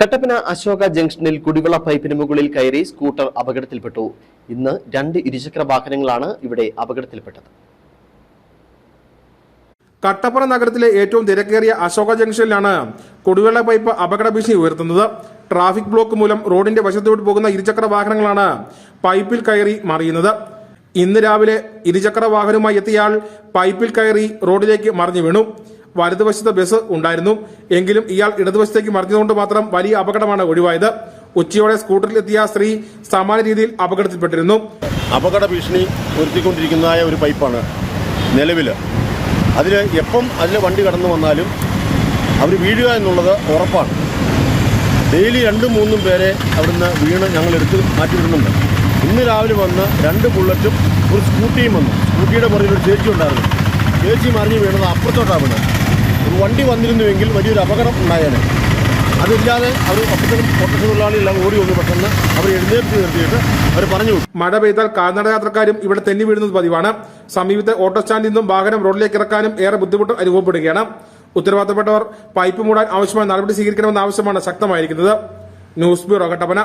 കട്ടപ്പന അശോക ജംഗ്ഷനിൽ കുടിവെള്ള പൈപ്പിന് മുകളിൽ കയറി സ്കൂട്ടർ അപകടത്തിൽപ്പെട്ടു. ഇന്ന് രണ്ട് ഇരുചക്ര വാഹനങ്ങളാണ് ഇവിടെ അപകടത്തിൽപ്പെട്ടത്. കട്ടപ്പന നഗരത്തിലെ ഏറ്റവും തിരക്കേറിയ അശോക ജംഗ്ഷനിലാണ് കുടിവെള്ള പൈപ്പ് അപകട ഭീഷണി ഉയർത്തുന്നത്. ട്രാഫിക് ബ്ലോക്ക് മൂലം റോഡിന്റെ വശത്തോട്ട് പോകുന്ന ഇരുചക്ര വാഹനങ്ങളാണ് പൈപ്പിൽ കയറി മറിയുന്നത്. ഇന്ന് രാവിലെ ഇരുചക്ര വാഹനവുമായി എത്തിയാൽ പൈപ്പിൽ കയറി റോഡിലേക്ക് മറിഞ്ഞു വീണു. വലതുവശത്ത് ബസ് ഉണ്ടായിരുന്നു. എങ്കിലും ഇയാൾ ഇടതുവശത്തേക്ക് മറിഞ്ഞതുകൊണ്ട് മാത്രം വലിയ അപകടമാണ് ഒഴിവായത്. ഉച്ചയോടെ സ്കൂട്ടറിൽ എത്തിയ സ്ത്രീ സമാന രീതിയിൽ അപകടത്തിൽപ്പെട്ടിരുന്നു. അപകട ഭീഷണി ഉയർത്തിക്കൊണ്ടിരിക്കുന്നതായ ഒരു പൈപ്പാണ് നിലവിൽ അതിൽ എപ്പം അതിൽ വണ്ടി കടന്നു വന്നാലും അവർ വീഴുക എന്നുള്ളത് ഉറപ്പാണ്. ഡെയിലി രണ്ടും മൂന്നും പേരെ അവിടുന്ന് വീണ് ഞങ്ങൾ എടുത്ത് മാറ്റിവിടുന്നുണ്ട്. ഇന്ന് രാവിലെ വന്ന് രണ്ട് ബുള്ളറ്റും ഒരു സ്കൂട്ടിയും വന്നു. സ്കൂട്ടിയുടെ പുറകിൽ ഒരു ചേച്ചി ഉണ്ടായിരുന്നു. ചേച്ചി മറിഞ്ഞ് വീണത് അപ്പുറത്തോട്ടാണ് വീണത്. ഒരു വണ്ടി വന്നിരുന്നുവെങ്കിൽ വലിയൊരു അപകടം ഉണ്ടായേനെ. അതില്ലാതെ അവർ അപ്പുറത്തും ഓട്ടോറിക്ഷ തൊഴിലാളികളെല്ലാം ഓടി വന്നു. പെട്ടെന്ന് അവർ എഴുന്നേറ്റ് നിർത്തിയിട്ട് അവർ പറഞ്ഞു മഴ പെയ്താൽ കാൽനട യാത്രക്കാരും ഇവിടെ തെന്നി വീഴുന്നത് പതിവാണ്. സമീപത്തെ ഓട്ടോ സ്റ്റാൻഡിൽ നിന്നും വാഹനം റോഡിലേക്ക് ഇറക്കാനും ഏറെ ബുദ്ധിമുട്ട് അനുഭവപ്പെടുകയാണ്. ഉത്തരവാദിത്തപ്പെട്ടവർ പൈപ്പ് മൂടാൻ ആവശ്യമായ നടപടി സ്വീകരിക്കണമെന്ന ആവശ്യമാണ് ശക്തമായിരിക്കുന്നത്. News bureau Kattappana.